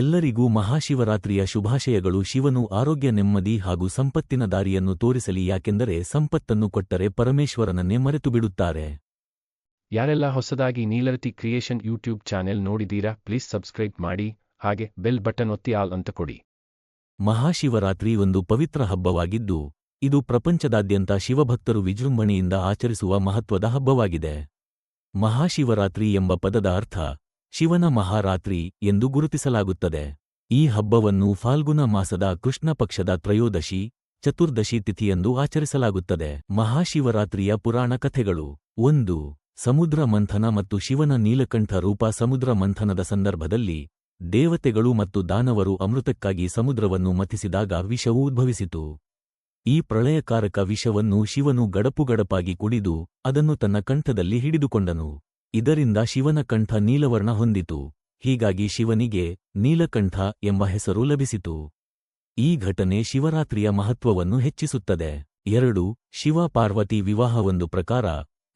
ಎಲ್ಲರಿಗೂ ಮಹಾಶಿವರಾತ್ರಿಯ ಶುಭಾಶಯಗಳು. ಶಿವನು ಆರೋಗ್ಯ ನೆಮ್ಮದಿ ಹಾಗೂ ಸಂಪತ್ತಿನ ದಾರಿಯನ್ನು ತೋರಿಸಲಿ. ಯಾಕೆಂದರೆ ಸಂಪತ್ತನ್ನು ಕೊಟ್ಟರೆ ಪರಮೇಶ್ವರನನ್ನೇ ಮರೆತುಬಿಡುತ್ತಾರೆ. ಯಾರೆಲ್ಲ ಹೊಸದಾಗಿ ನೀಲರತಿ ಕ್ರಿಯೇಷನ್ ಯೂಟ್ಯೂಬ್ ಚಾನೆಲ್ ನೋಡಿದೀರಾ ಪ್ಲೀಸ್ ಸಬ್ಸ್ಕ್ರೈಬ್ ಮಾಡಿ. ಹಾಗೆ ಬೆಲ್ ಬಟನ್ ಒತ್ತಿ ಆಲ್ ಅಂತ ಕೊಡಿ. ಮಹಾಶಿವರಾತ್ರಿ ಒಂದು ಪವಿತ್ರ ಹಬ್ಬವಾಗಿದ್ದು ಇದು ಪ್ರಪಂಚದಾದ್ಯಂತ ಶಿವಭಕ್ತರು ವಿಜೃಂಭಣೆಯಿಂದ ಆಚರಿಸುವ ಮಹತ್ವದ ಹಬ್ಬವಾಗಿದೆ. ಮಹಾಶಿವರಾತ್ರಿ ಎಂಬ ಪದದ ಅರ್ಥ ಶಿವನ ಮಹಾರಾತ್ರಿ ಎಂದು ಗುರುತಿಸಲಾಗುತ್ತದೆ. ಈ ಹಬ್ಬವನ್ನು ಫಾಲ್ಗುನ ಮಾಸದ ಕೃಷ್ಣ ಪಕ್ಷದ ತ್ರಯೋದಶಿ, ಚತುರ್ದಶಿ ತಿಥಿಯಂದು ಆಚರಿಸಲಾಗುತ್ತದೆ. ಮಹಾಶಿವರಾತ್ರಿಯ ಪುರಾಣ ಕಥೆಗಳು. ಒಂದು, ಸಮುದ್ರ ಮಂಥನ ಮತ್ತು ಶಿವನ ನೀಲಕಂಠ ರೂಪ ಸಮುದ್ರ ಮಂಥನದ ಸಂದರ್ಭದಲ್ಲಿ, ದೇವತೆಗಳು ಮತ್ತು ದಾನವರು ಅಮೃತಕ್ಕಾಗಿ ಸಮುದ್ರವನ್ನು ಮಥಿಸಿದಾಗ ವಿಷವು ಉದ್ಭವಿಸಿತು. ಈ ಪ್ರಳಯಕಾರಕ ವಿಷವನ್ನು ಶಿವನು ಗಡಪುಗಡಪಾಗಿ ಕುಡಿದು, ಅದನ್ನು ತನ್ನ ಕಂಠದಲ್ಲಿ ಹಿಡಿದುಕೊಂಡನು. ಇದರಿಂದ ಶಿವನ ಕಂಠ ನೀಲವರ್ಣ ಹೊಂದಿತು. ಹೀಗಾಗಿ ಶಿವನಿಗೆ ನೀಲಕಂಠ ಎಂಬ ಹೆಸರು ಲಭಿಸಿತು. ಈ ಘಟನೆ ಶಿವರಾತ್ರಿಯ ಮಹತ್ವವನ್ನು ಹೆಚ್ಚಿಸುತ್ತದೆ. ಎರಡು, ಶಿವ ಪಾರ್ವತಿ ವಿವಾಹವೊಂದು ಪ್ರಕಾರ,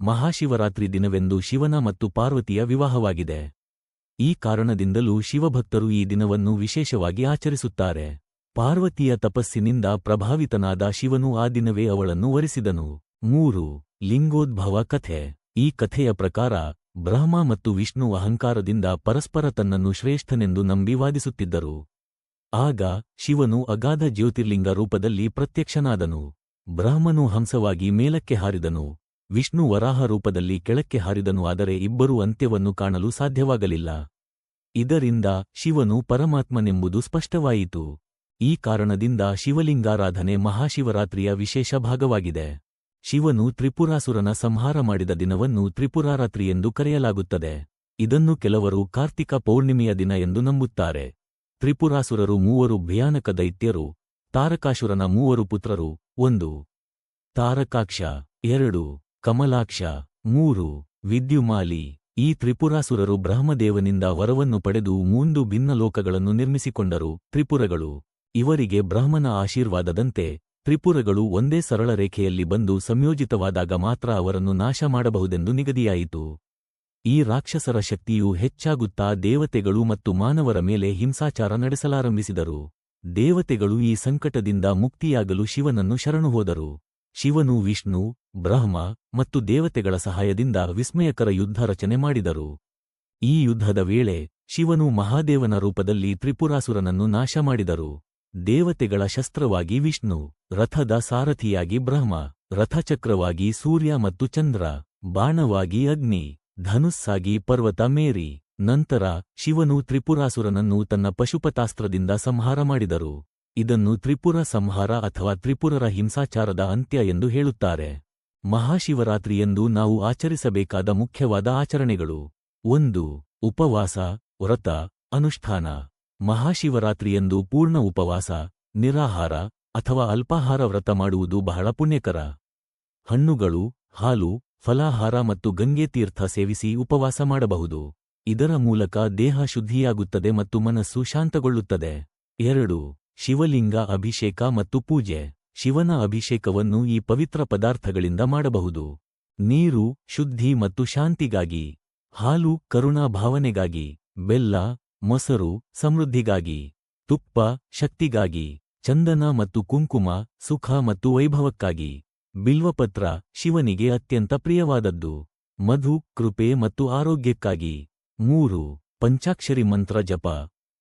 ಮಹಾಶಿವರಾತ್ರಿ ದಿನವೆಂದು ಶಿವನ ಮತ್ತು ಪಾರ್ವತಿಯ ವಿವಾಹವಾಗಿದೆ. ಈ ಕಾರಣದಿಂದಲೂ ಶಿವಭಕ್ತರು ಈ ದಿನವನ್ನು ವಿಶೇಷವಾಗಿ ಆಚರಿಸುತ್ತಾರೆ. ಪಾರ್ವತಿಯ ತಪಸ್ಸಿನಿಂದ ಪ್ರಭಾವಿತನಾದ ಶಿವನು ಆ ದಿನವೇ ಅವಳನ್ನು ವರಿಸಿದನು. ಮೂರು, ಲಿಂಗೋದ್ಭವ ಕಥೆ. ಈ ಕಥೆಯ ಪ್ರಕಾರ ಬ್ರಹ್ಮ ಮತ್ತು ವಿಷ್ಣು ಅಹಂಕಾರದಿಂದ ಪರಸ್ಪರ ತನ್ನನ್ನು ಶ್ರೇಷ್ಠನೆಂದು ನಂಬಿ ವಾದಿಸುತ್ತಿದ್ದರು. ಆಗ ಶಿವನು ಅಗಾಧ ಜ್ಯೋತಿರ್ಲಿಂಗ ರೂಪದಲ್ಲಿ ಪ್ರತ್ಯಕ್ಷನಾದನು. ಬ್ರಹ್ಮನು ಹಂಸವಾಗಿ ಮೇಲಕ್ಕೆ ಹಾರಿದನು. ವಿಷ್ಣು ವರಾಹ ರೂಪದಲ್ಲಿ ಕೆಳಕ್ಕೆ ಹಾರಿದನು ಆದರೆ ಇಬ್ಬರೂ ಅಂತ್ಯವನ್ನು ಕಾಣಲು ಸಾಧ್ಯವಾಗಲಿಲ್ಲ. ಇದರಿಂದ ಶಿವನು ಪರಮಾತ್ಮನೆಂಬುದು ಸ್ಪಷ್ಟವಾಯಿತು. ಈ ಕಾರಣದಿಂದ ಶಿವಲಿಂಗಾರಾಧನೆ ಮಹಾಶಿವರಾತ್ರಿಯ ವಿಶೇಷ ಭಾಗವಾಗಿದೆ. ಶಿವನು ತ್ರಿಪುರಾಸುರನ ಸಂಹಾರ ಮಾಡಿದ ದಿನವನ್ನು ತ್ರಿಪುರಾರಾತ್ರಿ ಎಂದು ಕರೆಯಲಾಗುತ್ತದೆ. ಇದನ್ನು ಕೆಲವರು ಕಾರ್ತಿಕ ಪೌರ್ಣಿಮೆಯ ದಿನ ಎಂದು ನಂಬುತ್ತಾರೆ. ತ್ರಿಪುರಾಸುರರು ಮೂವರು ಭಯಾನಕ ದೈತ್ಯರು, ತಾರಕಾಸುರನ ಮೂವರು ಪುತ್ರರು, ಒಂದು. ತಾರಕಾಕ್ಷ, ಎರಡು. ಕಮಲಾಕ್ಷ, ಮೂರು. ವಿದ್ಯುಮಾಲಿ, ಈ ತ್ರಿಪುರಾಸುರರು ಬ್ರಹ್ಮದೇವನಿಂದ ವರವನ್ನು ಪಡೆದು ಮೂಂದು ಭಿನ್ನ ಲೋಕಗಳನ್ನು ನಿರ್ಮಿಸಿಕೊಂಡರು, ತ್ರಿಪುರಗಳು. ಇವರಿಗೆ ಬ್ರಹ್ಮನ ಆಶೀರ್ವಾದದಂತೆ ತ್ರಿಪುರಗಳು ಒಂದೇ ಸರಳ ರೇಖೆಯಲ್ಲಿ ಬಂದು ಸಂಯೋಜಿತವಾದಾಗ ಮಾತ್ರ ಅವರನ್ನು ನಾಶ ಮಾಡಬಹುದೆಂದು ನಿಗದಿಯಾಯಿತು. ಈ ರಾಕ್ಷಸರ ಶಕ್ತಿಯು ಹೆಚ್ಚಾಗುತ್ತಾ ದೇವತೆಗಳು ಮತ್ತು ಮಾನವರ ಮೇಲೆ ಹಿಂಸಾಚಾರ ನಡೆಸಲಾರಂಭಿಸಿದರು. ದೇವತೆಗಳು ಈ ಸಂಕಟದಿಂದ ಮುಕ್ತಿಯಾಗಲು ಶಿವನನ್ನು ಶರಣು ಹೋದರು. ಶಿವನು ವಿಷ್ಣು, ಬ್ರಹ್ಮ ಮತ್ತು ದೇವತೆಗಳ ಸಹಾಯದಿಂದ ವಿಸ್ಮಯಕರ ಯುದ್ಧ ರಚನೆ ಮಾಡಿದರು. ಈ ಯುದ್ಧದ ವೇಳೆ ಶಿವನು ಮಹಾದೇವನ ರೂಪದಲ್ಲಿ ತ್ರಿಪುರಾಸುರನನ್ನು ನಾಶ ಮಾಡಿದರು. ದೇವತೆಗಳ ಶಸ್ತ್ರವಾಗಿ ವಿಷ್ಣು, ರಥದ ಸಾರಥಿಯಾಗಿ ಬ್ರಹ್ಮ, ರಥಚಕ್ರವಾಗಿ ಸೂರ್ಯ ಮತ್ತು ಚಂದ್ರ, ಬಾಣವಾಗಿ ಅಗ್ನಿ, ಧನುಸ್ಸಾಗಿ ಪರ್ವತ ಮೇರಿ, ನಂತರ ಶಿವನು ತ್ರಿಪುರಾಸುರನನ್ನು ತನ್ನ ಪಶುಪತಾಸ್ತ್ರದಿಂದ ಸಂಹಾರ ಮಾಡಿದರು. ಇದನ್ನು ತ್ರಿಪುರ ಸಂಹಾರ ಅಥವಾ ತ್ರಿಪುರರ ಹಿಂಸಾಚಾರದ ಅಂತ್ಯ ಎಂದು ಹೇಳುತ್ತಾರೆ. ಮಹಾಶಿವರಾತ್ರಿಯೆಂದು ನಾವು ಆಚರಿಸಬೇಕಾದ ಮುಖ್ಯವಾದ ಆಚರಣೆಗಳು. ಒಂದು, ಉಪವಾಸ, ವ್ರತ, ಅನುಷ್ಠಾನ. ಮಹಾಶಿವರಾತ್ರಿಯೆಂದು ಪೂರ್ಣ ಉಪವಾಸ, ನಿರಾಹಾರ ಅಥವಾ ಅಲ್ಪಾಹಾರ ವ್ರತ ಮಾಡುವುದು ಬಹಳ ಪುಣ್ಯಕರ. ಹಣ್ಣುಗಳು, ಹಾಲು, ಫಲಾಹಾರ ಮತ್ತು ಗಂಗೆ ತೀರ್ಥ ಸೇವಿಸಿ ಉಪವಾಸ ಮಾಡಬಹುದು. ಇದರ ಮೂಲಕ ದೇಹ ಶುದ್ಧಿಯಾಗುತ್ತದೆ ಮತ್ತು ಮನಸ್ಸು ಶಾಂತಗೊಳ್ಳುತ್ತದೆ. ಎರಡು, ಶಿವಲಿಂಗ ಅಭಿಷೇಕ ಮತ್ತು ಪೂಜೆ. ಶಿವನ ಅಭಿಷೇಕವನ್ನು ಈ ಪವಿತ್ರ ಪದಾರ್ಥಗಳಿಂದ ಮಾಡಬಹುದು. ನೀರು, ಶುದ್ಧಿ ಮತ್ತು ಶಾಂತಿಗಾಗಿ. ಹಾಲು, ಕರುಣಾ ಭಾವನೆಗಾಗಿ. ಬೆಲ್ಲ ಮೊಸರು ಸಮೃದ್ಧಿಗಾಗಿ, ತುಪ್ಪ ಶಕ್ತಿಗಾಗಿ, ಚಂದನ ಮತ್ತು ಕುಂಕುಮ ಸುಖ ಮತ್ತು ವೈಭವಕ್ಕಾಗಿ. ಬಿಲ್ವಪತ್ರ ಶಿವನಿಗೆ ಅತ್ಯಂತ ಪ್ರಿಯವಾದದ್ದು. ಮಧು, ಕೃಪೆ ಮತ್ತು ಆರೋಗ್ಯಕ್ಕಾಗಿ. ಮೂರು, ಪಂಚಾಕ್ಷರಿ ಮಂತ್ರ ಜಪ.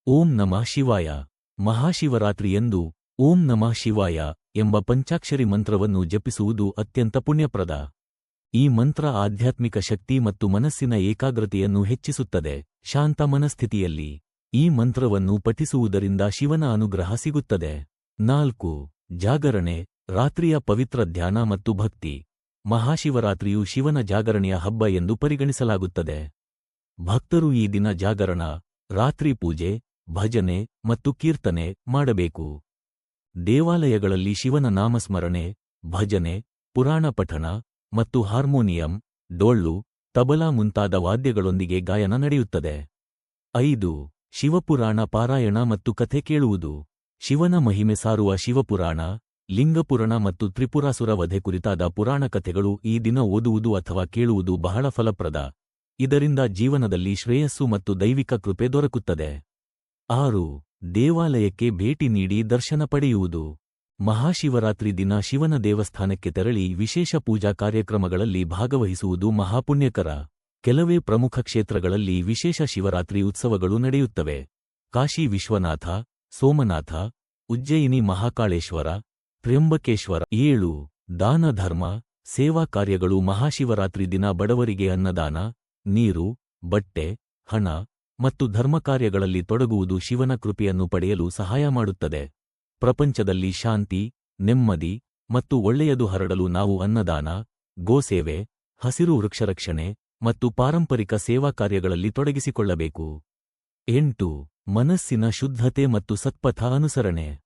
ಓಂ ನಮಃ ಶಿವಾಯ. ಮಹಾಶಿವರಾತ್ರಿಯೆಂದು ಓಂ ನಮಃ ಶಿವಾಯ ಎಂಬ ಪಂಚಾಕ್ಷರಿ ಮಂತ್ರವನ್ನು ಜಪಿಸುವುದು ಅತ್ಯಂತ ಪುಣ್ಯಪ್ರದ. ಈ ಮಂತ್ರ ಆಧ್ಯಾತ್ಮಿಕ ಶಕ್ತಿ ಮತ್ತು ಮನಸ್ಸಿನ ಏಕಾಗ್ರತೆಯನ್ನು ಹೆಚ್ಚಿಸುತ್ತದೆ. ಶಾಂತ ಮನಸ್ಥಿತಿಯಲ್ಲಿ ಈ ಮಂತ್ರವನ್ನು ಪಠಿಸುವುದರಿಂದ ಶಿವನ ಅನುಗ್ರಹ ಸಿಗುತ್ತದೆ. ನಾಲ್ಕು, ಜಾಗರಣೆ, ರಾತ್ರಿಯ ಪವಿತ್ರ ಧ್ಯಾನ ಮತ್ತು ಭಕ್ತಿ. ಮಹಾಶಿವರಾತ್ರಿಯು ಶಿವನ ಜಾಗರಣೆಯ ಹಬ್ಬ ಎಂದು ಪರಿಗಣಿಸಲಾಗುತ್ತದೆ. ಭಕ್ತರು ಈ ದಿನ ಜಾಗರಣ, ರಾತ್ರಿ ಪೂಜೆ, ಭಜನೆ ಮತ್ತು ಕೀರ್ತನೆ ಮಾಡಬೇಕು. ದೇವಾಲಯಗಳಲ್ಲಿ ಶಿವನ ನಾಮಸ್ಮರಣೆ, ಭಜನೆ, ಪುರಾಣ ಪಠಣ ಮತ್ತು ಹಾರ್ಮೋನಿಯಂ, ಡೊಳ್ಳು ತಬಲಾ ಮುಂತಾದ ವಾದ್ಯಗಳೊಂದಿಗೆ ಗಾಯನ ನಡೆಯುತ್ತದೆ. ಐದು, ಶಿವಪುರಾಣ ಪಾರಾಯಣ ಮತ್ತು ಕಥೆ ಕೇಳುವುದು. ಶಿವನ ಮಹಿಮೆ ಸಾರುವ ಶಿವಪುರಾಣ, ಲಿಂಗಪುರಾಣ ಮತ್ತು ತ್ರಿಪುರಾಸುರ ವಧೆ ಕುರಿತಾದ ಪುರಾಣ ಕಥೆಗಳು ಈ ದಿನ ಓದುವುದು ಅಥವಾ ಕೇಳುವುದು ಬಹಳ ಫಲಪ್ರದ. ಇದರಿಂದ ಜೀವನದಲ್ಲಿ ಶ್ರೇಯಸ್ಸು ಮತ್ತು ದೈವಿಕ ಕೃಪೆ ದೊರಕುತ್ತದೆ. ಆರು, ದೇವಾಲಯಕ್ಕೆ ಭೇಟಿ ನೀಡಿ ದರ್ಶನ ಪಡೆಯುವುದು. ಮಹಾಶಿವರಾತ್ರಿ ದಿನ ಶಿವನ ದೇವಸ್ಥಾನಕ್ಕೆ ತೆರಳಿ ವಿಶೇಷ ಪೂಜಾ ಕಾರ್ಯಕ್ರಮಗಳಲ್ಲಿ ಭಾಗವಹಿಸುವುದು ಮಹಾಪುಣ್ಯಕರ. ಕೆಲವೇ ಪ್ರಮುಖ ಕ್ಷೇತ್ರಗಳಲ್ಲಿ ವಿಶೇಷ ಶಿವರಾತ್ರಿ ಉತ್ಸವಗಳು ನಡೆಯುತ್ತವೆ. ಕಾಶಿ ವಿಶ್ವನಾಥ, ಸೋಮನಾಥ, ಉಜ್ಜಯಿನಿ ಮಹಾಕಾಳೇಶ್ವರ, ತ್ರ್ಯಂಬಕೇಶ್ವರ ಏಳು. ದಾನ ಧರ್ಮ, ಸೇವಾ ಕಾರ್ಯಗಳು ಮಹಾಶಿವರಾತ್ರಿ ದಿನ ಬಡವರಿಗೆ ಅನ್ನದಾನ, ನೀರು, ಬಟ್ಟೆ, ಹಣ ಮತ್ತು ಧರ್ಮ ಕಾರ್ಯಗಳಲ್ಲಿ ತೊಡಗುವುದು ಶಿವನ ಕೃಪೆಯನ್ನು ಪಡೆಯಲು ಸಹಾಯ ಮಾಡುತ್ತದೆ. ಪ್ರಪಂಚದಲ್ಲಿ ಶಾಂತಿ, ನೆಮ್ಮದಿ ಮತ್ತು ಒಳ್ಳೆಯದು ಹರಡಲು ನಾವು ಅನ್ನದಾನ ಗೋಸೇವೆ ಹಸಿರು ವೃಕ್ಷರಕ್ಷಣೆ ಮತ್ತು ಪಾರಂಪರಿಕ ಸೇವಾ ಕಾರ್ಯಗಳಲ್ಲಿ ತೊಡಗಿಸಿಕೊಳ್ಳಬೇಕು. ಎಂಟು, ಮನಸ್ಸಿನ ಶುದ್ಧತೆ ಮತ್ತು ಸತ್ಪಥ ಅನುಸರಣೆ.